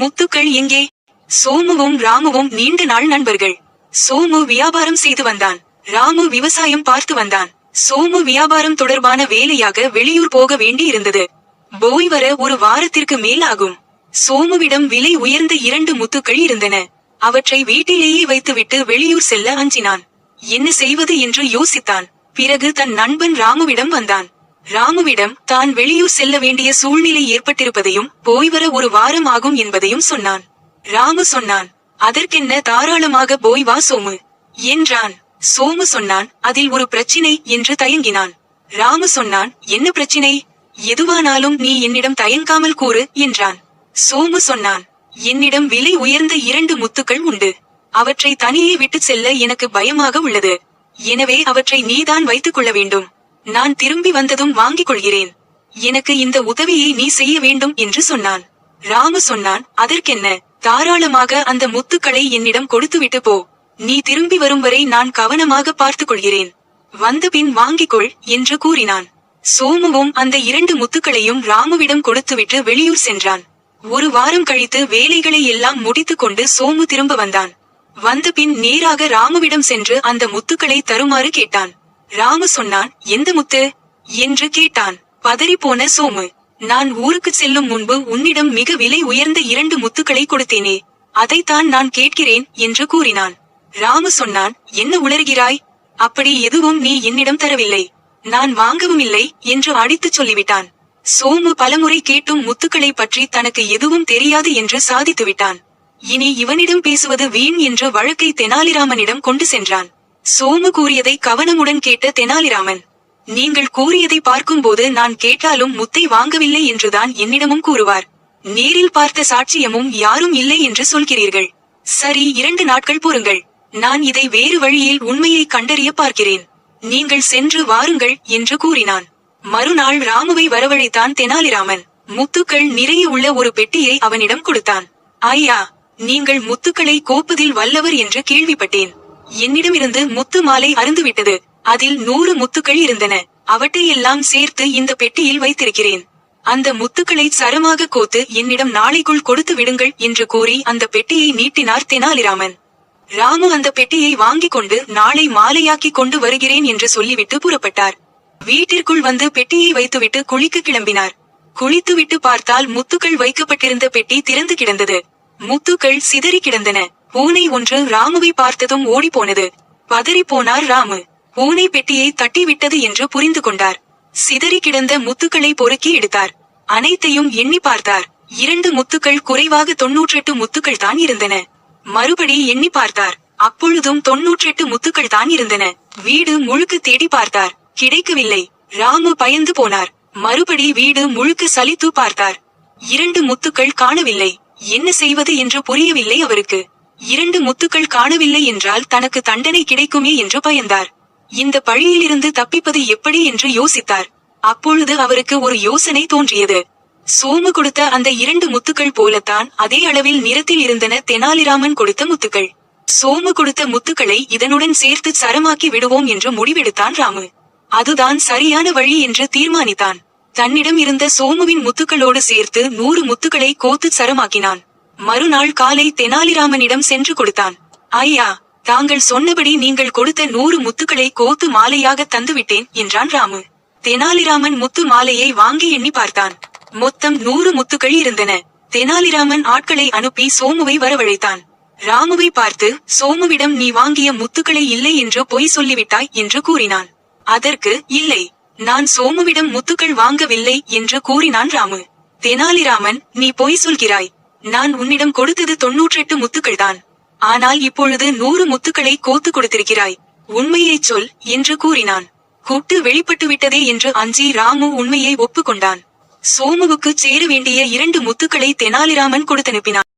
முத்துக்கள் எங்கே? சோமுவும் ராமுவும் நீண்ட நாள் நண்பர்கள். சோமு வியாபாரம் செய்து வந்தான். ராமு விவசாயம் பார்த்து வந்தான். சோமு வியாபாரம் தொடர்பான வேலையாக வெளியூர் போக வேண்டி இருந்தது போய் வர ஒரு வாரத்திற்கு மேல் ஆகும். சோமுவிடம் விலை உயர்ந்த இரண்டு முத்துக்கள் இருந்தன. அவற்றை வீட்டிலேயே வைத்துவிட்டு வெளியூர் செல்ல அஞ்சினான். என்ன செய்வது என்று யோசித்தான். பிறகு தன் நண்பன் ராமுவிடம் வந்தான். ராமுவிடம் தான் வெளியூர் செல்ல வேண்டிய சூழ்நிலை ஏற்பட்டிருப்பதையும் போய் வர ஒரு வாரம் ஆகும் என்பதையும் சொன்னான். ராமு சொன்னான் அதற்கென்ன தாராளமாக போய் வா சோமு என்றான். சோமு சொன்னான் அதில் ஒரு பிரச்சினை என்று தயங்கினான். ராமு சொன்னான் என்ன பிரச்சினை? எதுவானாலும் நீ என்னிடம் தயங்காமல் கூறு என்றான். சோமு சொன்னான் என்னிடம் விலை உயர்ந்த இரண்டு முத்துக்கள் உண்டு. அவற்றை தனியே விட்டுச் செல்ல எனக்கு பயமாக உள்ளது. எனவே அவற்றை நீதான் வைத்துக் கொள்ள வேண்டும். நான் திரும்பி வந்ததும் வாங்கிக் கொள்கிறேன். எனக்கு இந்த உதவியை நீ செய்ய வேண்டும் என்று சொன்னான். ராமு சொன்னான் அதற்கென்ன? தாராளமாக அந்த முத்துக்களை என்னிடம் கொடுத்துவிட்டு போ. நீ திரும்பி வரும் வரை நான் கவனமாக பார்த்துக் கொள்கிறேன். வந்தபின் வாங்கிக் கொள் என்று கூறினான். சோமுவும் அந்த இரண்டு முத்துக்களையும் ராமுவிடம் கொடுத்துவிட்டு வெளியூர் சென்றான். ஒரு வாரம் கழித்து வேலைகளை எல்லாம் முடித்துக் கொண்டு சோமு திரும்ப வந்தான். வந்தபின் நேராக ராமுவிடம் சென்று அந்த முத்துக்களை தருமாறு கேட்டான். ராமு சொன்னான் எந்த முத்து? என்று கேட்டான். பதறிப்போன சோமு நான் ஊருக்கு செல்லும் முன்பு உன்னிடம் மிக விலை உயர்ந்த இரண்டு முத்துக்களை கொடுத்தேனே அதைத்தான் நான் கேட்கிறேன் என்று கூறினான். ராமு சொன்னான் என்ன உளறுகிறாய் அப்படி எதுவும் நீ என்னிடம் தரவில்லை. நான் வாங்கவும் இல்லை என்று அடித்துச் சொல்லிவிட்டான். சோமு பலமுறை கேட்டும் முத்துக்களை பற்றி தனக்கு எதுவும் தெரியாது என்று சாதித்துவிட்டான். இனி இவனிடம் பேசுவது வீண் என்ற வழக்கை தெனாலிராமனிடம் கொண்டு சென்றான். சோமு கூறியதை கவனமுடன் கேட்ட தெனாலிராமன் நீங்கள் கூறியதை பார்க்கும்போது நான் கேட்டாலும் முத்தை வாங்கவில்லை என்றுதான் என்னிடமும் கூறுவார். நேரில் பார்த்த சாட்சியமும் யாரும் இல்லை என்று சொல்கிறீர்கள். சரி இரண்டு நாட்கள் பொறுங்கள். நான் இதை வேறு வழியில் உண்மையை கண்டறிய பார்க்கிறேன். நீங்கள் சென்று வாருங்கள் என்று கூறினான். மறுநாள் ராமுவை வரவழைத்தான் தெனாலிராமன். முத்துக்கள் நிறைய உள்ள ஒரு பெட்டியை அவனிடம் கொடுத்தான். ஐயா நீங்கள் முத்துக்களை கோப்பதில் வல்லவர் என்று கேள்விப்பட்டேன். என்னிடமிருந்து முத்து மாலை அருந்துவிட்டது. அதில் நூறு முத்துக்கள் இருந்தன. அவற்றையெல்லாம் சேர்த்து இந்த பெட்டியில் வைத்திருக்கிறேன். அந்த முத்துக்களை சரமாக கோத்து என்னிடம் நாளைக்குள் கொடுத்து விடுங்கள் என்று கூறி அந்த பெட்டியை நீட்டினார் தெனாலிராமன். ராமு அந்த பெட்டியை வாங்கிக் கொண்டு நாளை மாலையாக்கி கொண்டு வருகிறேன் என்று சொல்லிவிட்டு புறப்பட்டார். வீட்டிற்குள் வந்து பெட்டியை வைத்துவிட்டு குளிக்க கிளம்பினார். குளித்துவிட்டு பார்த்தால் முத்துக்கள் வைக்கப்பட்டிருந்த பெட்டி திறந்து கிடந்தது. முத்துக்கள் சிதறி கிடந்தன. பூனை ஒன்று ராமுவை பார்த்ததும் ஓடிப்போனது. பதறி போனார் ராமு. பூனை பெட்டியை தட்டிவிட்டது என்று புரிந்து கொண்டார். சிதறி கிடந்த முத்துக்களை பொறுக்கி எடுத்தார். அனைத்தையும் எண்ணி பார்த்தார். இரண்டு முத்துக்கள் குறைவாக தொன்னூற்றெட்டு முத்துக்கள் தான் இருந்தன. மறுபடி எண்ணி பார்த்தார். அப்பொழுதும் தொன்னூற்றெட்டு முத்துக்கள் தான் இருந்தன. வீடு முழுக்க தேடி பார்த்தார். கிடைக்கவில்லை. ராமு பயந்து போனார். மறுபடி வீடு முழுக்க சலித்து பார்த்தார். இரண்டு முத்துக்கள் காணவில்லை. என்ன செய்வது என்று புரியவில்லை அவருக்கு. இரண்டு முத்துக்கள் காணவில்லை என்றால் தனக்கு தண்டனை கிடைக்குமே என்று பயந்தார். இந்த பழியிலிருந்து தப்பிப்பது எப்படி என்று யோசித்தார். அப்பொழுது அவருக்கு ஒரு யோசனை தோன்றியது. சோமு கொடுத்த அந்த இரண்டு முத்துக்கள் போலத்தான் அதே அளவில் நிறத்தில் இருந்தன தெனாலிராமன் கொடுத்த முத்துக்கள். சோமு கொடுத்த முத்துக்களை இதனுடன் சேர்த்து சரமாக்கி விடுவோம் என்று முடிவெடுத்தான் ராமு. அதுதான் சரியான வழி என்று தீர்மானித்தான். தன்னிடம் இருந்த சோமுவின் முத்துக்களோடு சேர்த்து நூறு முத்துக்களை கோத்து சரமாக்கினான். மறுநாள் காலை தெனாலிராமனிடம் சென்று கொடுத்தான். ஐயா தாங்கள் சொன்னபடி நீங்கள் கொடுத்த நூறு முத்துக்களை கோத்து மாலையாக தந்துவிட்டேன் என்றான் ராமு. தெனாலிராமன் முத்து மாலையை வாங்கி எண்ணி பார்த்தான். மொத்தம் நூறு முத்துக்கள் இருந்தன. தெனாலிராமன் ஆட்களை அனுப்பி சோமுவை வரவழைத்தான். ராமுவை பார்த்து சோமுவிடம் நீ வாங்கிய முத்துக்களை இல்லை என்று பொய் சொல்லிவிட்டாய் என்று கூறினான். அதற்கு இல்லை நான் சோமுவிடம் முத்துக்கள் வாங்கவில்லை என்று கூறினான் ராமு. தெனாலிராமன் நீ பொய் சொல்கிறாய். நான் உன்னிடம் கொடுத்தது தொன்னூற்றெட்டு முத்துக்கள் தான் ஆனால் இப்பொழுது நூறு முத்துக்களை கோத்து கொடுத்திருக்கிறாய். உண்மையைச் சொல் என்று கூறினான். கூட்டு வெளிப்பட்டு விட்டதே என்று அஞ்சி ராமு உண்மையை ஒப்புக்கொண்டான். சோமுவுக்கு சேர வேண்டிய இரண்டு முத்துக்களை தெனாலிராமன் கொடுத்தனுப்பினான்.